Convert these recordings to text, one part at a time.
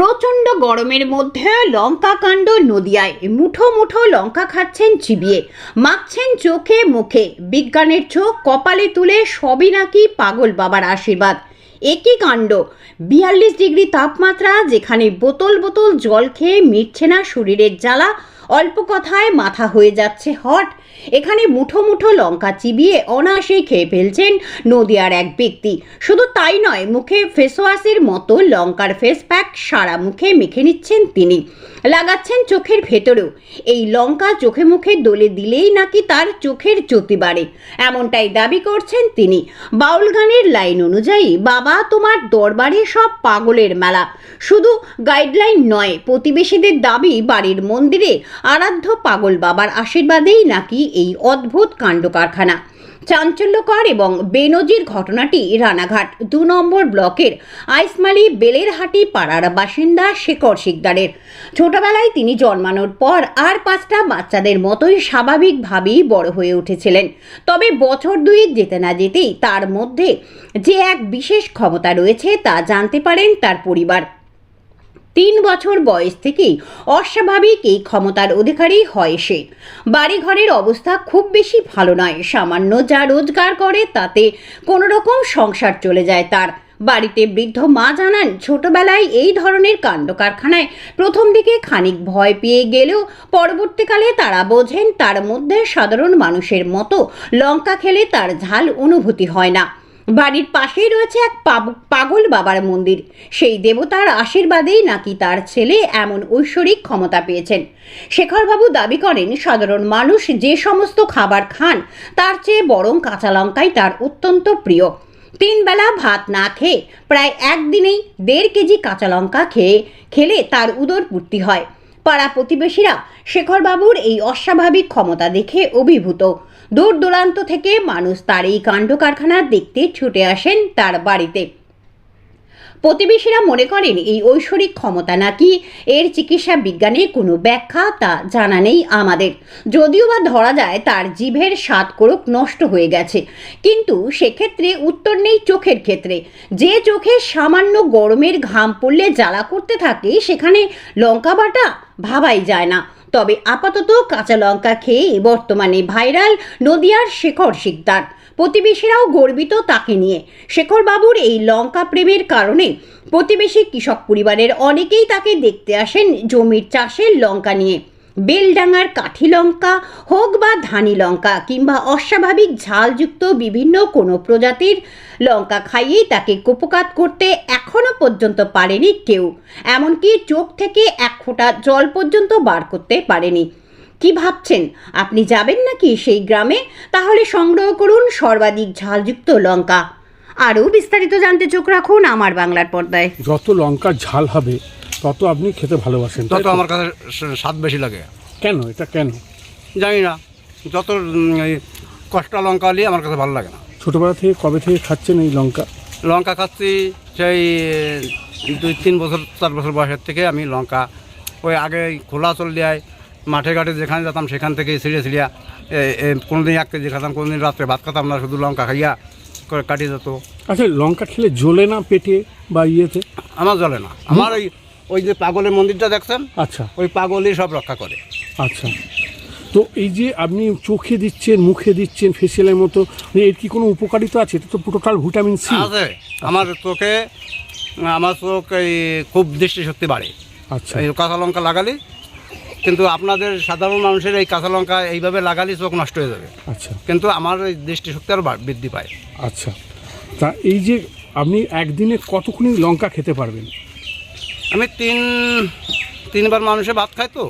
প্রচণ্ড গরমের মধ্যে লঙ্কা কাণ্ড নদিয়ায়। মুঠো মুঠো লঙ্কা খাচ্ছেন চিবিয়ে। মাখছেন চোখে মুখে। বিজ্ঞানের চোখ কপালে তুলে সবই নাকি পাগল বাবার আশীর্বাদ। একই কাণ্ড। বিয়াল্লিশ ডিগ্রি তাপমাত্রা যেখানে বোতল বোতল জল খেয়ে মিটছে না শরীরের জ্বালা অল্প কথায় মাথা হয়ে যাচ্ছে হট। এখানে মুঠো মুঠো লঙ্কা চিবিয়ে অনায়াসেই খেয়ে ফেলছেন নদিয়ার এক ব্যক্তি। শুধু তাই নয়, মুখে ফেসওয়াশের মতো লঙ্কার ফেস প্যাক সারা মুখে মেখে নিচ্ছেন তিনি। লাগাচ্ছেন চোখের ভেতরেও। এই লঙ্কা চোখে মুখে দোলে দিলেই নাকি তার চোখের জ্যোতি বাড়ে, এমনটাই দাবি করছেন তিনি। বাউল গানের লাইন অনুযায়ী, বাবা তোমার দরবারে সব পাগলের মেলা। শুধু গাইডলাইন নয়, প্রতিবেশীদের দাবি, বাড়ির মন্দিরে আরাধ্য পাগল বাবার আশীর্বাদেই নাকি এই অদ্ভুত কাণ্ড কারখানা চাঞ্চল্যকর এবং বেনজির ঘটনাটি রানাঘাট দু নম্বর ব্লকের আইসমালি বেলেরহাটি পাড়ার বাসিন্দা শেখর শিকদারের। ছোটবেলায় তিনি জন্মানোর পর আর পাঁচটা বাচ্চাদের মতোই স্বাভাবিকভাবেই বড় হয়ে উঠেছিলেন। তবে বছর দুয়েক যেতে না যেতেই তার মধ্যে যে এক বিশেষ ক্ষমতা রয়েছে তা জানতে পারেন তার পরিবার। তিন বছর বয়স থেকেই অস্বাভাবিক এই ক্ষমতার অধিকারী হয় সে। বাড়িঘরের অবস্থা খুব বেশি ভালো নয়। সামান্য যা রোজগার করে, তাতে কোনো রকম সংসার চলে যায় তার। বাড়িতে বৃদ্ধ মা জানান, ছোটবেলায় এই ধরনের কাণ্ড কারখানায় প্রথম দিকে খানিক ভয় পেয়ে গেলেও পরবর্তীকালে তারা বোঝেন, তার মধ্যে সাধারণ মানুষের মতো লঙ্কা খেলে তার ঝাল অনুভূতি হয় না। বাড়ির পাশেই রয়েছে এক পাগল বাবার মন্দির। সেই দেবতার আশীর্বাদেই নাকি তার ছেলে এমন ঐশ্বরিক ক্ষমতা পেয়েছেন। শেখরবাবু দাবি করেন, সাধারণ মানুষ যে সমস্ত খাবার খান, তার চেয়ে বরং কাঁচা লঙ্কাই তার অত্যন্ত প্রিয়। তিন বেলা ভাত না খেয়ে প্রায় একদিনেই দেড় কেজি কাঁচা লঙ্কা খেয়ে, খেলে তার উদর পূর্তি হয়। পাড়া প্রতিবেশীরা শেখরবাবুর এই অস্বাভাবিক ক্ষমতা দেখে অভিভূত। দূর দূরান্ত থেকে মানুষ তার এই কাণ্ড কারখানা দেখতে ছুটে আসেন তার বাড়িতে। প্রতিবেশীরা মনে করেন এই ঐশ্বরিক ক্ষমতা নাকি এর চিকিৎসা বিজ্ঞানে কোনো ব্যাখ্যা তা জানা নেই আমাদের। যদিও বা ধরা যায় তার জিভের স্বাদ কোরক নষ্ট হয়ে গেছে। কিন্তু সেক্ষেত্রে উত্তর নেই চোখের ক্ষেত্রে। যে চোখে সামান্য গরমের ঘাম পড়লে জ্বালা করতে থাকে সেখানে লঙ্কা বাটা ভাবাই যায় না। তবে আপাতত কাঁচা লঙ্কা খেয়ে বর্তমানে ভাইরাল নদিয়ার শেখর শিকদার। প্রতিবেশীরাও গর্বিত তাকে নিয়ে। শেখরবাবুর এই লঙ্কা প্রেমের কারণে প্রতিবেশী কৃষক পরিবারের অনেকেই তাকে দেখতে আসেন জমির চাষের লঙ্কা নিয়ে। বেলডাঙার কাঠি লঙ্কা হোক বা ধানি লঙ্কা কিংবা অস্বাভাবিক ঝালযুক্ত বিভিন্ন কোনো প্রজাতির লঙ্কা খাইয়েই তাকে কোপকাত করতে এখনও পর্যন্ত পারেনি কেউ। এমনকি চোখ থেকে এক ফোঁটা জল পর্যন্ত বার করতে পারেনি। কি ভাবছেন? আপনি যাবেন নাকি সেই গ্রামে? তাহলে সংগ্রহ করুন সর্বাধিক ঝালযুক্ত লঙ্কা। আরও বিস্তারিত জানতে চোখ রাখুন আমার বাংলার পর্দায়। যত লঙ্কার ঝাল হবে তত আপনি খেতে ভালোবাসেন তত আমার কাছে স্বাদ বেশি লাগে। কেন? এটা কেন? জানি না। যত কষ্টা লঙ্কা হলে আমার কাছে ভালো লাগে না। ছোটবেলা থেকে কবে থেকে খাচ্ছেন এই লঙ্কা? লঙ্কা খাচ্ছি সেই দুই তিন বছর চার বছর বয়সের থেকে আমি লঙ্কা। ওই আগে খোলা চল দেয় মাঠে ঘাটে যেখানে যেতাম সেখান থেকে ছিঁড়ে ছিঁড়িয়া কোনো দিন এক কেজি খাতাম কোনো দিন রাত্রে ভাত খাতাম না শুধু লঙ্কা খাইয়া করে কাটিয়ে যেত। আচ্ছা লঙ্কা খেলে জ্বলে না পেটে বা ইয়েতে? আমার জ্বলে না। আমার ওই ওই যে পাগলের মন্দিরটা দেখছেন? আচ্ছা। ওই পাগলই সব রক্ষা করে। আচ্ছা। তো এই যে আপনি চোখে দিচ্ছেন মুখে দিচ্ছেন ফেসিয়ালের মতো মানে এর কি কোনো উপকারিতা আছে? এটা তো টোটাল ভিটামিন সি আছে। আমার চোখে আমার চোখ এই খুব দৃষ্টিশক্তি বাড়ে। আচ্ছা। এই কাঁচা লঙ্কা লাগালি কিন্তু আপনাদের সাধারণ মানুষের এই কাঁচা লঙ্কা এইভাবে লাগালি চোখ নষ্ট হয়ে যাবে। আচ্ছা। কিন্তু আমার এই দৃষ্টিশক্তি আরও বৃদ্ধি পায়। আচ্ছা। তা এই যে আপনি একদিনে কতক্ষণই লঙ্কা খেতে পারবেন? আমি তিন তিনবার মানুষে ভাত খায় তো।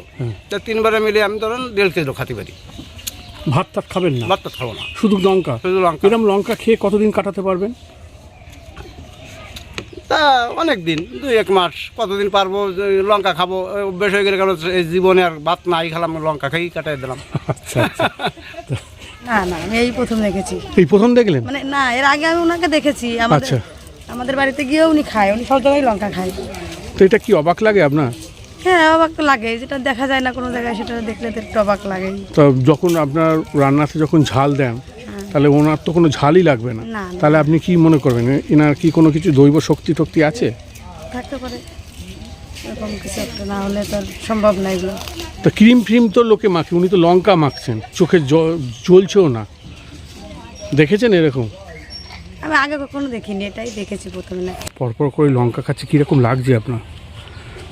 তা তিনবারে মিলে আমি ধরেন দেড় কেজি খাতে পারি ভাত টাত খাবেন না? ভাত তো খাব না। শুধু লঙ্কা? শুধু লঙ্কা। এরকম লঙ্কা খেয়ে কতদিন কাটাতে পারবেন? তা অনেক দিন দুই এক মাস কতদিন পারব লঙ্কা খাব অভ্যেস হয়ে গেলে কারণ এই জীবনে আর ভাত নাই খেলাম লঙ্কা খাই কাটাই দিলাম। আচ্ছা আচ্ছা। না না আমি এই প্রথম দেখেছি। এই প্রথম দেখলেন? মানে না এর আগে আমি ওনাকে দেখেছি। আমাদের আচ্ছা। আমাদের বাড়িতে গিয়ে উনি খায় উনি সব জায়গায় লঙ্কা খায়। তো এটা কি অবাক লাগে আপনার? হ্যাঁ অবাক লাগে। যেটা দেখা যায় না কোনো জায়গায় সেটা দেখলে তো একটু অবাক লাগে। তো যখন আপনার রান্নাতে যখন ঝাল দেন তাহলে ওনার তো কোনো ঝালই লাগবে না। তাহলে আপনি কি মনে করবেন? এনার কি কোনো কিছু দৈব শক্তি টক্তি আছে? থাকতে পারে। এরকম কিছু একটা না হলে তো আর সম্ভব না এগুলো। তো ক্রিম ফ্রিম তো লোকে মাখে উনি তো লঙ্কা মাখছেন। চোখে জ- জ্বলছেও না। দেখেছেন এরকম? আমি আগে কখনো দেখিনি এটাই দেখেছি প্রথমে না। পরপর করে লঙ্কা খাচ্ছে কীরকম লাগছে আপনার?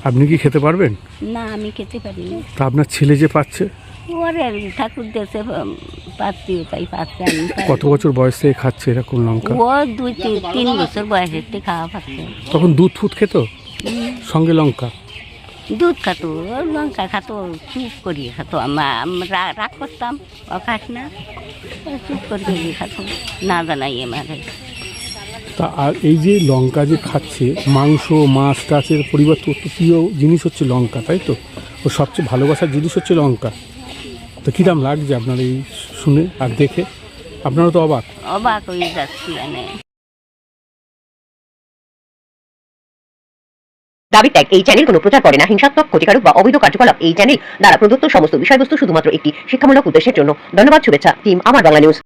আপনি কি খেতে পারবেন? না আমি খেতে পারি না। তা আপনার ছেলে যে পাচ্ছে? ওরে ঠাকুর দেশে পাচ্ছি তাই পাচ্ছে আমি কত বছর বয়স থেকে খাচ্ছে এরকম লঙ্কা? ও দুই তিন তিন বছর বয়সের থেকে খাওয়া পাচ্ছে। তখন দুধ ফুট খেত? সঙ্গে লঙ্কা? দুধ খাতো লঙ্কা খাতো চুপ করিয়ে খাতো। আমরা রাগ করতাম ও খাস না চুপ করিয়ে খাতো। না জানাই আমারে তা আর এই যে লঙ্কা যে খাচ্ছে মাংস মাছ টাচের পরিবর্তে প্রিয় জিনিস হচ্ছে লঙ্কা তাই তো? ও সবচেয়ে ভালোবাসার জিনিস হচ্ছে লঙ্কা। তো কিরাম লাগছে আপনার এই শুনে আর দেখে? আপনারা তো অবাক। অবাক হয়ে যাচ্ছি মানে দাবি ত্যাগ এই চ্যানেল কোনো প্রচার করে না। হিংসাত্মক ক্ষতিকারক বা অবৈধ কার্যকলাপ এই চ্যানেল দ্বারা প্রদত্ত সমস্ত বিষয়বস্তু শুধুমাত্র একটি শিক্ষামূলক উদ্দেশ্যের জন্য। ধন্যবাদ শুভেচ্ছা টিম আমার বাংলা নিউজ